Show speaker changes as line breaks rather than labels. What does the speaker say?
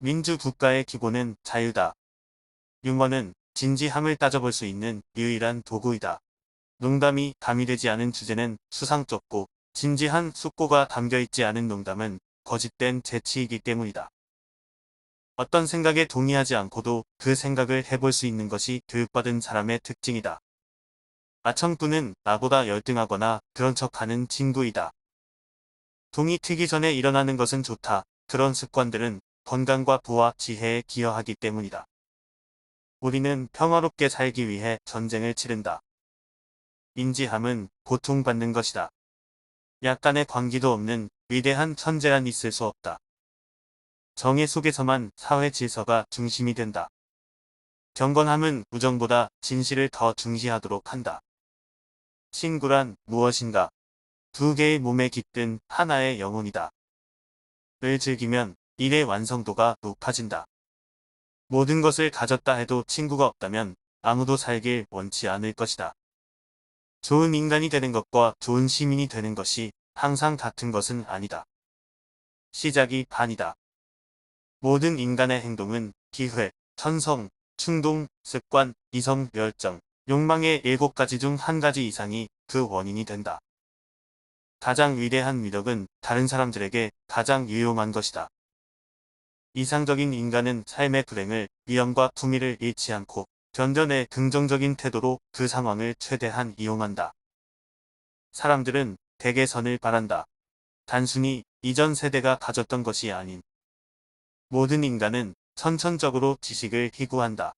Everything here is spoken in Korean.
민주 국가의 기본은 자유다. 유머는 진지함을 따져볼 수 있는 유일한 도구이다. 농담이 가미되지 않은 주제는 수상쩍고 진지한 숙고가 담겨있지 않은 농담은 거짓된 재치이기 때문이다. 어떤 생각에 동의하지 않고도 그 생각을 해볼 수 있는 것이 교육받은 사람의 특징이다. 아청꾼은 나보다 열등하거나 그런 척하는 친구이다. 동이 트기 전에 일어나는 것은 좋다. 그런 습관들은 건강과 부와 지혜에 기여하기 때문이다. 우리는 평화롭게 살기 위해 전쟁을 치른다. 인지함은 고통받는 것이다. 약간의 관계도 없는 위대한 천재란 있을 수 없다. 정의 속에서만 사회 질서가 중심이 된다. 경건함은 우정보다 진실을 더 중시하도록 한다. 친구란 무엇인가? 두 개의 몸에 깃든 하나의 영혼이다. 을 즐기면 일의 완성도가 높아진다. 모든 것을 가졌다 해도 친구가 없다면 아무도 살길 원치 않을 것이다. 좋은 인간이 되는 것과 좋은 시민이 되는 것이 항상 같은 것은 아니다. 시작이 반이다. 모든 인간의 행동은 기회, 천성, 충동, 습관, 이성, 열정, 욕망의 일곱 가지 중 한 가지 이상이 그 원인이 된다. 가장 위대한 위력은 다른 사람들에게 가장 유용한 것이다. 이상적인 인간은 삶의 불행을 위험과 품위를 잃지 않고 견뎌내 긍정적인 태도로 그 상황을 최대한 이용한다. 사람들은 대개 선을 바란다. 단순히 이전 세대가 가졌던 것이 아닌 모든 인간은 선천적으로 지식을 희구한다.